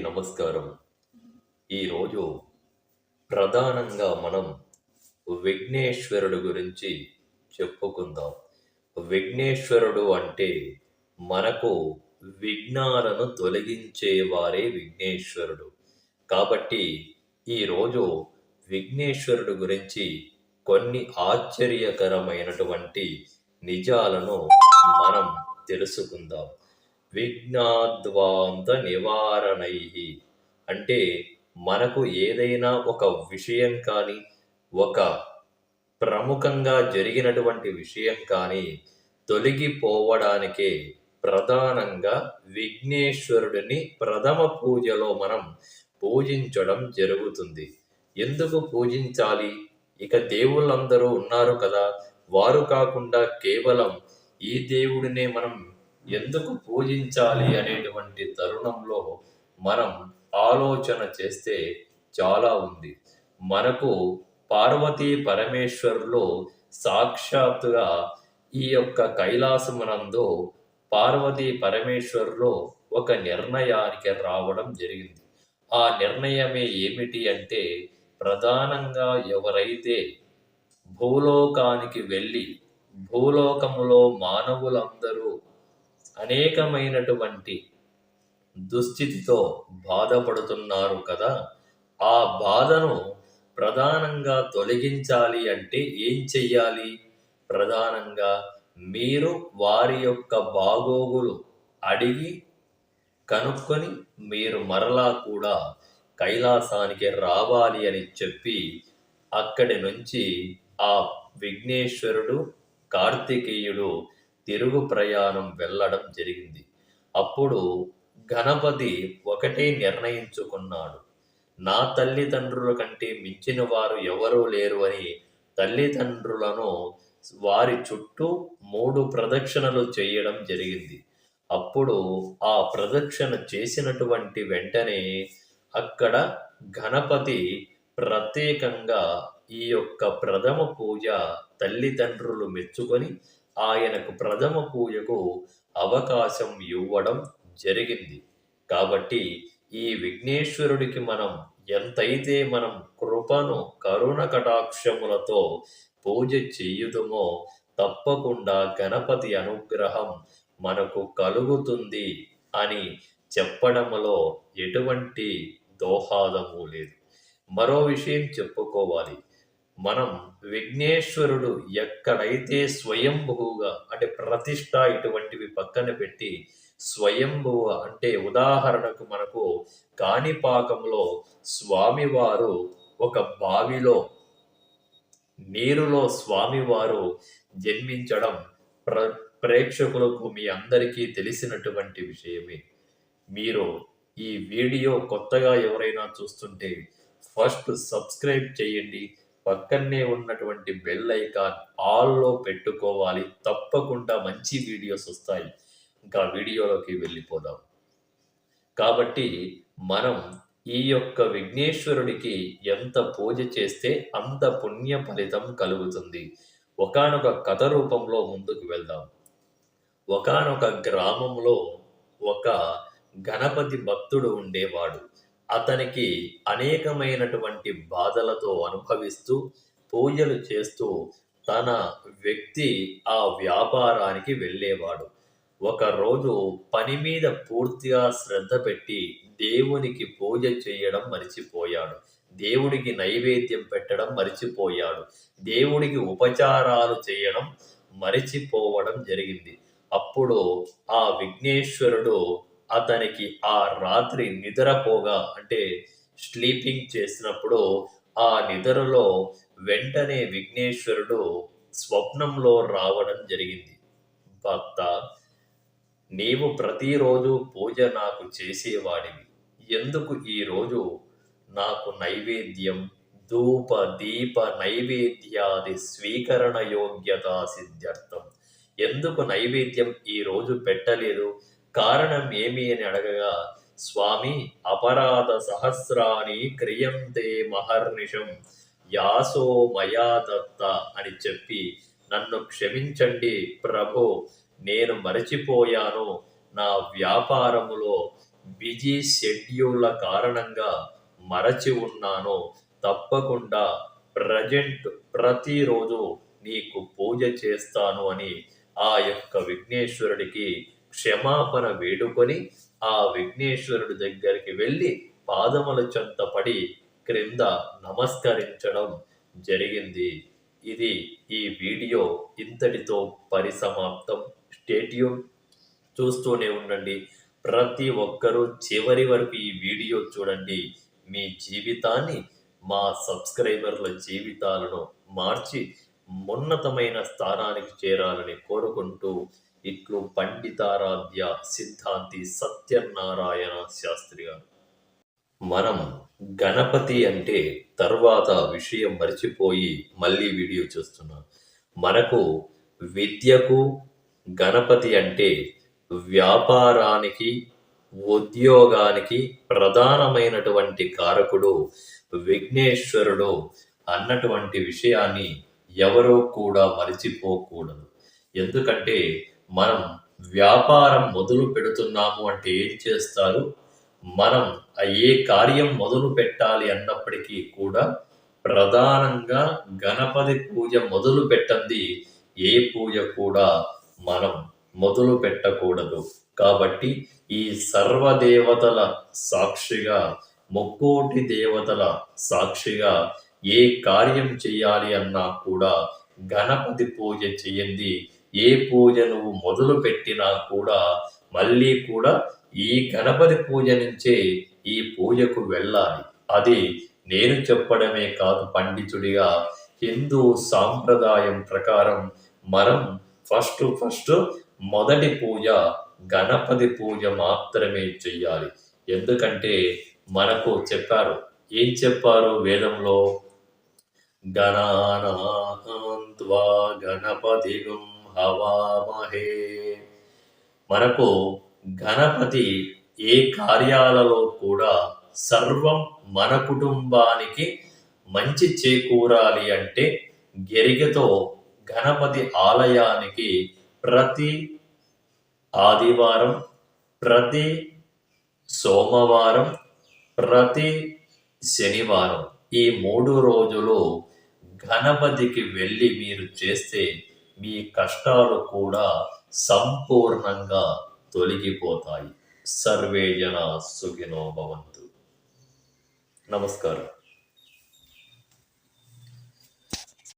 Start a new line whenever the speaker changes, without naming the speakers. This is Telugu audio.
నమస్కారం. ఈరోజు ప్రధానంగా మనం విఘ్నేశ్వరుడు గురించి చెప్పుకుందాం. విఘ్నేశ్వరుడు అంటే మనకు విఘ్నాలను తొలగించేవారే విఘ్నేశ్వరుడు. కాబట్టి ఈరోజు విఘ్నేశ్వరుడు గురించి కొన్ని ఆశ్చర్యకరమైనటువంటి నిజాలను మనం తెలుసుకుందాం. విఘ్నాద్వాంత నివారణై. అంటే మనకు ఏదైనా ఒక విషయం కానీ ఒక ప్రముఖంగా జరిగినటువంటి విషయం కానీ తొలగిపోవడానికే ప్రధానంగా విఘ్నేశ్వరుడిని ప్రథమ పూజలో మనం పూజించడం జరుగుతుంది. ఎందుకు పూజించాలి? ఇక దేవుళ్ళందరూ ఉన్నారు కదా. వారు కాకుండా కేవలం ఈ దేవుడినే మనం ఎందుకు పూజించాలి అనేటువంటి తరుణంలో మనం ఆలోచన చేస్తే చాలా ఉంది. మనకు పార్వతీ పరమేశ్వరులో సాక్షాత్తుగా ఈ యొక్క కైలాసమునందు పార్వతీ పరమేశ్వరులో ఒక నిర్ణయానికి రావడం జరిగింది. ఆ నిర్ణయమే ఏమిటి అంటే ప్రధానంగా ఎవరైతే భూలోకానికి వెళ్ళి భూలోకములో మానవులందరూ అనేకమైనటువంటి దుస్థితితో బాధపడుతున్నారు కదా ఆ బాధను ప్రధానంగా తొలగించాలి అంటే ఏం చెయ్యాలి? ప్రధానంగా మీరు వారి యొక్క బాగోగులు అడిగి కనుక్కొని మీరు మరలా కూడా కైలాసానికి రావాలి అని చెప్పి అక్కడి నుంచి ఆ విఘ్నేశ్వరుడు కార్తికేయుడు తిరుగు ప్రయాణం వెళ్ళడం జరిగింది. అప్పుడు గణపతి ఒకటే నిర్ణయించుకున్నాడు. నా తల్లిదండ్రుల కంటే మించిన వారు ఎవరూ లేరు అని తల్లిదండ్రులను వారి చుట్టూ మూడు ప్రదక్షిణలు చేయడం జరిగింది. అప్పుడు ఆ ప్రదక్షిణ చేసినటువంటి వెంటనే అక్కడ గణపతి ప్రత్యేకంగా ఈ యొక్క ప్రథమ పూజ తల్లిదండ్రులు మెచ్చుకొని ఆయనకు ప్రథమ పూజకు అవకాశం ఇవ్వడం జరిగింది. కాబట్టి ఈ విఘ్నేశ్వరుడికి మనం ఎంతైతే మనం కృపను కరుణ కటాక్షములతో పూజ చేయుదుమో తప్పకుండా గణపతి అనుగ్రహం మనకు కలుగుతుంది అని చెప్పడంలో ఎటువంటి దోహాదము లేదు. మరో విషయం చెప్పుకోవాలి. మనం విఘ్నేశ్వరుడు ఎక్కడైతే స్వయంభువుగా అంటే ప్రతిష్ట ఇటువంటివి పక్కన పెట్టి స్వయంభువ అంటే ఉదాహరణకు మనకు కాణిపాకంలో స్వామివారు ఒక బావిలో నీరులో స్వామివారు జన్మించడం ప్ర ప్రేక్షకులకు మీ అందరికీ తెలిసినటువంటి విషయమే. మీరు ఈ వీడియో కొత్తగా ఎవరైనా చూస్తుంటే ఫస్ట్ సబ్స్క్రైబ్ చేయండి పక్కనే ఉన్నటువంటి బెల్ ఐకాన్ ఆల్లో పెట్టుకోవాలి. తప్పకుండా మంచి వీడియోస్ వస్తాయి. ఇంకా వీడియోలోకి వెళ్ళిపోదాం. కాబట్టి మనం ఈ యొక్క విఘ్నేశ్వరుడికి ఎంత పూజ చేస్తే అంత పుణ్య ఫలితం కలుగుతుంది. ఒకానొక కథ రూపంలో ముందుకు వెళ్దాం. ఒకానొక గ్రామంలో ఒక గణపతి భక్తుడు ఉండేవాడు. అతనికి అనేకమైనటువంటి బాధలతో అనుభవిస్తూ పూజలు చేస్తూ తన వ్యక్తి ఆ వ్యాపారానికి వెళ్ళేవాడు. ఒకరోజు పని మీద పూర్తిగా శ్రద్ధ పెట్టి దేవునికి పూజ చేయడం మరిచిపోయాడు. దేవుడికి నైవేద్యం పెట్టడం మరిచిపోయాడు. దేవుడికి ఉపచారాలు చేయడం మరిచిపోవడం జరిగింది. అప్పుడు ఆ విఘ్నేశ్వరుడు అతనికి ఆ రాత్రి నిద్రపోగా అంటే స్లీపింగ్ చేసినప్పుడు ఆ నిద్రలో వెంటనే విఘ్నేశ్వరుడు స్వప్నంలో రావడం జరిగింది. భక్త నీవు ప్రతిరోజు పూజ నాకు చేసేవాడివి. ఎందుకు ఈరోజు నాకు నైవేద్యం ధూప దీప నైవేద్యాది స్వీకరణ యోగ్యత సిద్ధ్యర్థం? ఎందుకు నైవేద్యం ఈరోజు పెట్టలేదు? కారణం ఏమి అని అడగగా స్వామి అపరాధ సహస్రాన్ని క్రియంతే మహర్నిషం. యాసో మయా దత్త అని చెప్పి నన్ను క్షమించండి ప్రభు నేను మరచిపోయాను. నా వ్యాపారములో బిజీ షెడ్యూళ్ళ కారణంగా మరచి ఉన్నాను. తప్పకుండా ప్రజెంట్ ప్రతిరోజు నీకు పూజ చేస్తాను అని ఆ యొక్క విఘ్నేశ్వరుడికి క్షమాపణ వేడుకొని ఆ విఘ్నేశ్వరుడి దగ్గరికి వెళ్ళి పాదముల చెంత పడి క్రింద నమస్కరించడం జరిగింది. ఇది ఈ వీడియో ఇంతటితో పరిసమాప్తం. స్టేట్యూన్ చూస్తూనే ఉండండి. ప్రతి ఒక్కరూ చివరి వరకు ఈ వీడియో చూడండి. మీ జీవితాన్ని మా సబ్స్క్రైబర్ల జీవితాలను మార్చి ఉన్నతమైన స్థానానికి చేరాలని కోరుకుంటూ ఇట్లు పండితారాధ్య సిద్ధాంతి సత్యనారాయణ శాస్త్రి గారు. మనం గణపతి అంటే తర్వాత విషయం మర్చిపోయి మళ్ళీ వీడియో చూస్తున్నాం. మనకు విద్యకు గణపతి అంటే వ్యాపారానికి ఉద్యోగానికి ప్రధానమైనటువంటి కారకుడు విఘ్నేశ్వరుడు అన్నటువంటి విషయాన్ని ఎవరో కూడా మరిచిపోకూడదు. ఎందుకంటే మనం వ్యాపారం మొదలు పెడుతున్నాము అంటే ఏం చేస్తారు? మనం ఏ కార్యం మొదలు పెట్టాలి అన్నప్పటికీ కూడా ప్రధానంగా గణపతి పూజ మొదలు పెట్టండి ఏ పూజ కూడా మనం మొదలు పెట్టకూడదు. కాబట్టి ఈ సర్వదేవతల సాక్షిగా ముక్కోటి దేవతల సాక్షిగా ఏ కార్యం చేయాలి అన్నా కూడా గణపతి పూజ చేయండి. ఏ పూజ నువ్వు మొదలు పెట్టినా కూడా మళ్ళీ కూడా ఈ గణపతి పూజ నుంచే ఈ పూజకు వెళ్ళాలి. అది నేను చెప్పడమే కాదు పండితుడిగా. హిందూ సాంప్రదాయం ప్రకారం మనం ఫస్ట్ ఫస్ట్ మొదటి పూజ గణపతి పూజ మాత్రమే చెయ్యాలి. ఎందుకంటే మనకు చెప్పారు ఏం చెప్పారు వేదంలో? గణానాన్వా గణపతిగం హవామహే మనకు గణపతి ఏ కార్యాలలో కూడా సర్వం మన కుటుంబానికి మంచి చేకూరాలి అంటే గెరిగతో గణపతి ఆలయానికి ప్రతి ఆదివారం ప్రతి సోమవారం ప్రతి శనివారం ఈ మూడు రోజులు గణపతికి వెళ్ళి మీరు చేస్తే మీ కష్టాలు కూడా సంపూర్ణంగా తొలగిపోతాయి. సర్వే జన సుఖినో భవంతు. నమస్కారం.